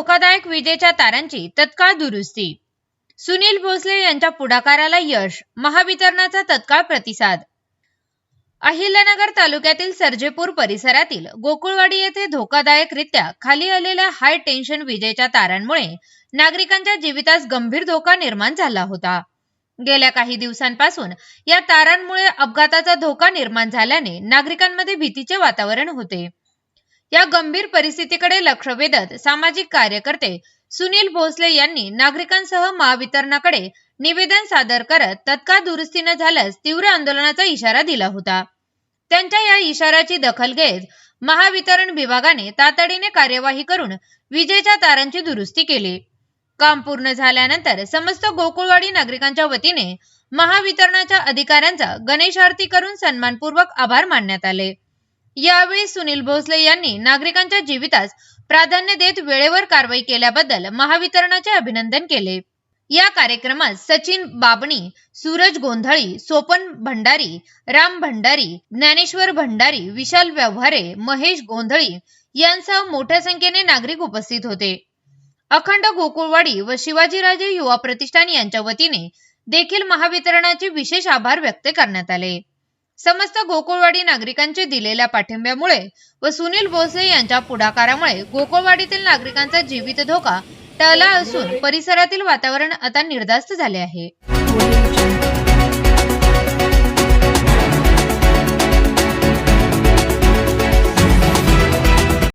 धोकादायक विजेच्या तारांची तत्काळ दुरुस्ती. सुनील भोसले यांच्या पुढाकाराला यश महावितरणाचा तत्काळ प्रतिसाद. अहिल्यानगर तालुक्यातील सर्जेपूर परिसरातील गोकुळवाडी येथे धोकादायकरित्या खाली आलेल्या हाय टेन्शन विजेच्या तारांमुळे नागरिकांच्या जीवितास गंभीर धोका निर्माण झाला होता. गेल्या काही दिवसांपासून या तारांमुळे अपघाताचा धोका निर्माण झाल्याने नागरिकांमध्ये भीतीचे वातावरण होते. या गंभीर परिस्थितीकडे लक्ष वेधत सामाजिक कार्यकर्ते सुनील भोसले यांनी नागरिकांसह महावितरणाकडे निवेदन सादर करत तत्काळ दुरुस्ती न झाल्यास तीव्र आंदोलनाचा इशारा दिला होता. त्यांच्या या इशाऱ्याची दखल घेत महावितरण विभागाने तातडीने कार्यवाही करून विजेच्या तारांची दुरुस्ती केली. काम पूर्ण झाल्यानंतर समस्त गोकुळवाडी नागरिकांच्या वतीने महावितरणाच्या अधिकाऱ्यांचा गणेश आरती करून सन्मानपूर्वक आभार मानण्यात आले. यावेळी सुनील भोसले यांनी नागरिकांच्या जीवितास प्राधान्य देत वेळेवर कारवाई केल्याबद्दल महावितरणाचे अभिनंदन केले. या कार्यक्रमात सचिन बाबणी सूरज गोंधळी सोपन भंडारी राम भंडारी ज्ञानेश्वर भंडारी विशाल व्यवहारे महेश गोंधळी यांसह मोठ्या संख्येने नागरिक उपस्थित होते. अखंड गोकुळवाडी व शिवाजीराजे युवा प्रतिष्ठान यांच्या वतीने देखील महावितरणाचे विशेष आभार व्यक्त करण्यात आले. समस्त गोकुळवाडी नागरिकांचे दिलेल्या पाठिंब्यामुळे व सुनील भोसले यांच्या पुढाकारामुळे गोकुळवाडीतील नागरिकांचा जीवित धोका टळला असून परिसरातील वातावरण आता निर्धास्त झाले आहे.